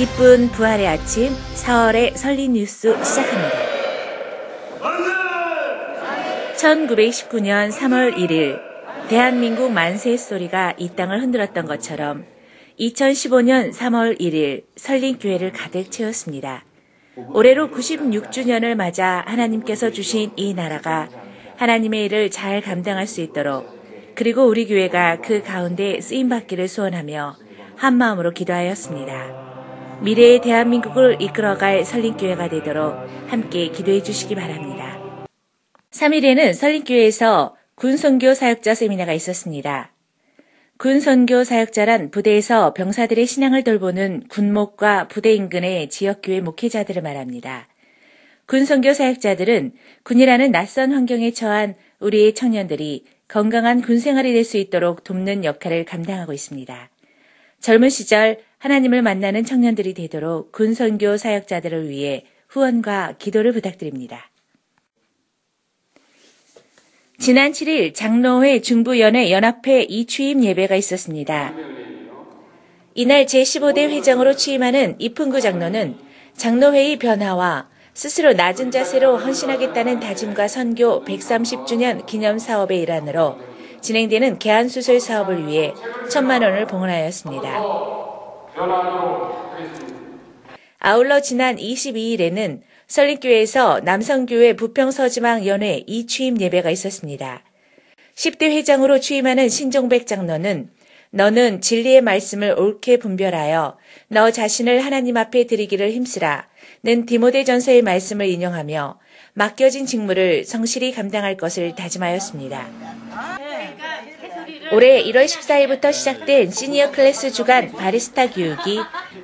기쁜 부활의 아침 4월의 설린 뉴스 시작합니다. 1919년 3월 1일 대한민국 만세 소리가 이 땅을 흔들었던 것처럼 2015년 3월 1일 설린 교회를 가득 채웠습니다. 올해로 96주년을 맞아 하나님께서 주신 이 나라가 하나님의 일을 잘 감당할 수 있도록 그리고 우리 교회가 그 가운데 쓰임 받기를 소원하며 한 마음으로 기도하였습니다. 미래의 대한민국을 이끌어갈 설린교회가 되도록 함께 기도해 주시기 바랍니다. 3일에는 설린교회에서 군선교 사역자 세미나가 있었습니다. 군선교 사역자란 부대에서 병사들의 신앙을 돌보는 군목과 부대 인근의 지역교회 목회자들을 말합니다. 군선교 사역자들은 군이라는 낯선 환경에 처한 우리의 청년들이 건강한 군 생활이 될 수 있도록 돕는 역할을 감당하고 있습니다. 젊은 시절 하나님을 만나는 청년들이 되도록 군선교 사역자들을 위해 후원과 기도를 부탁드립니다. 지난 7일 장로회 중부연회 연합회 이취임 예배가 있었습니다. 이날 제15대 회장으로 취임하는 이풍구 장로는 장로회의 변화와 스스로 낮은 자세로 헌신하겠다는 다짐과 선교 130주년 기념 사업의 일환으로 진행되는 개안수술 사업을 위해 천만 원을 봉헌하였습니다. 아울러 지난 22일에는 설립교회에서 남성교회 부평서지망연회 이취임 예배가 있었습니다. 10대 회장으로 취임하는 신종백 장로는 너는 진리의 말씀을 옳게 분별하여 너 자신을 하나님 앞에 드리기를 힘쓰라. 는 디모데 전서의 말씀을 인용하며 맡겨진 직무를 성실히 감당할 것을 다짐하였습니다. 올해 1월 14일부터 시작된 시니어 클래스 주간 바리스타 교육이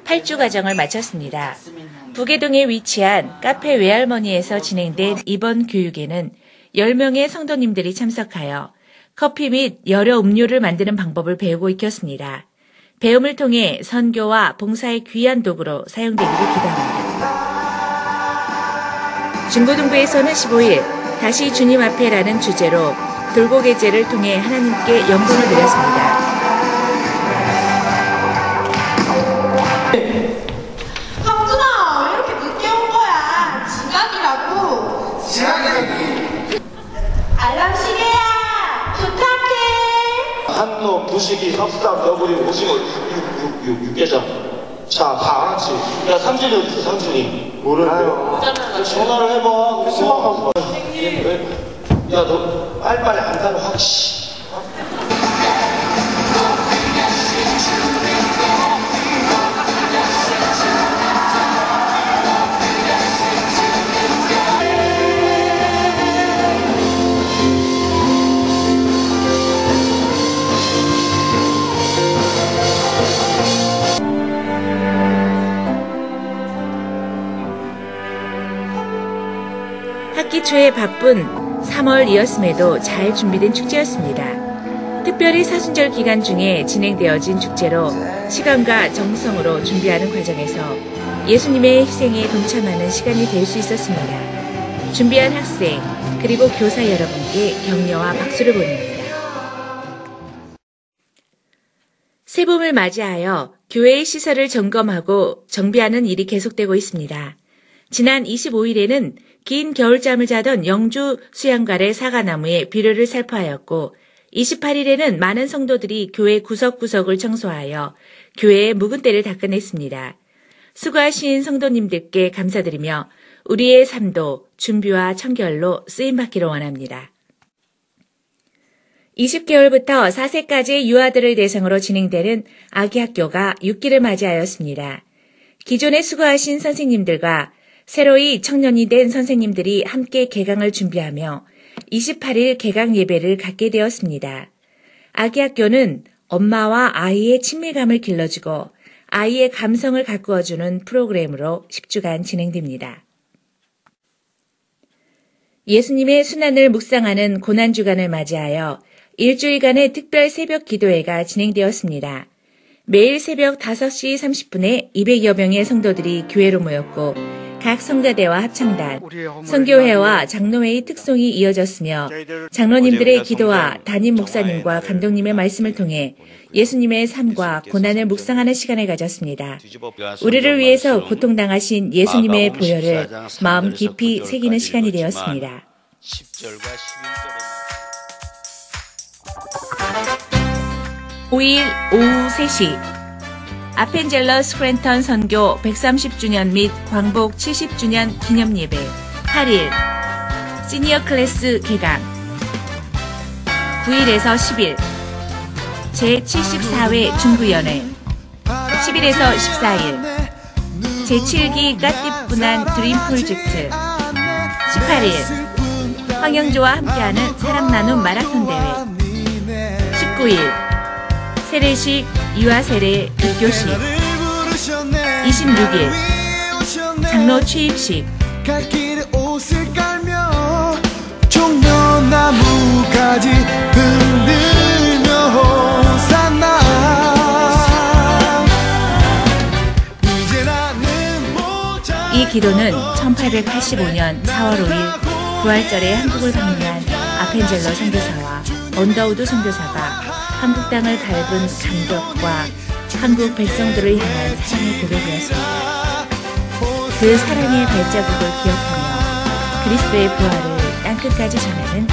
8주 과정을 마쳤습니다. 부계동에 위치한 카페 외할머니에서 진행된 이번 교육에는 10명의 성도님들이 참석하여 커피 및 여러 음료를 만드는 방법을 배우고 익혔습니다. 배움을 통해 선교와 봉사의 귀한 도구로 사용되기를 기도합니다. 중고등부에서는 15일 다시 주님 앞에라는 주제로 돌고개 제를 통해 하나님께 영광을 드렸습니다. 한노, 부식이, 섭삼, 너구리, 오징어, 육개장. 자, 다 같이. 야, 삼진이 어디 있어, 삼진이? 모르나요? 전화를 해봐. 그래, 수박 야, 너 빨리빨리 안다고 확, 씨. 학기 초에 바쁜 3월이었음에도 잘 준비된 축제였습니다. 특별히 사순절 기간 중에 진행되어진 축제로 시간과 정성으로 준비하는 과정에서 예수님의 희생에 동참하는 시간이 될 수 있었습니다. 준비한 학생 그리고 교사 여러분께 격려와 박수를 보냅니다. 새봄을 맞이하여 교회의 시설을 점검하고 정비하는 일이 계속되고 있습니다. 지난 25일에는 긴 겨울잠을 자던 영주 수양갈의 사과나무에 비료를 살포하였고 28일에는 많은 성도들이 교회 구석구석을 청소하여 교회의 묵은 때를 닦아냈습니다. 수고하신 성도님들께 감사드리며 우리의 삶도 준비와 청결로 쓰임받기를 원합니다. 20개월부터 4세까지의 유아들을 대상으로 진행되는 아기 학교가 6기를 맞이하였습니다. 기존에 수고하신 선생님들과 새로이 청년이 된 선생님들이 함께 개강을 준비하며 28일 개강 예배를 갖게 되었습니다. 아기 학교는 엄마와 아이의 친밀감을 길러주고 아이의 감성을 가꾸어주는 프로그램으로 10주간 진행됩니다. 예수님의 순환을 묵상하는 고난주간을 맞이하여 일주일간의 특별 새벽 기도회가 진행되었습니다. 매일 새벽 5시 30분에 200여 명의 성도들이 교회로 모였고 각 성가대와 합창단, 선교회와 장로회의 특송이 이어졌으며 장로님들의 기도와 담임 목사님과 감독님의 말씀을 통해 예수님의 삶과 고난을 묵상하는 시간을 가졌습니다. 우리를 위해서 고통당하신 예수님의 보혈을 마음 깊이 새기는 시간이 되었습니다. 10절과 11절에 5일 오후 3시 아펜젤러 스크랜턴 선교 130주년 및 광복 70주년 기념 예배. 8일. 시니어 클래스 개강. 9일에서 10일. 제74회 중부연회. 10일에서 14일. 제7기 까띠분한 드림 프로젝트. 18일. 황영조와 함께하는 사랑 나눔 마라톤 대회. 19일 세례식 유아세례 불교식 26일. 장로 취입식. 종려나무까지 흔들며 모자 이 기도는 1885년 4월 5일 부활절에 한국을 방문한 아펜젤러 선교사와 언더우드 선교사가 한국 땅을 밟은 감격과 한국 백성들을 향한 사랑의 고백이었습니다. 그 사랑의 발자국을 기억하며 그리스도의 부활을 땅끝까지 전하는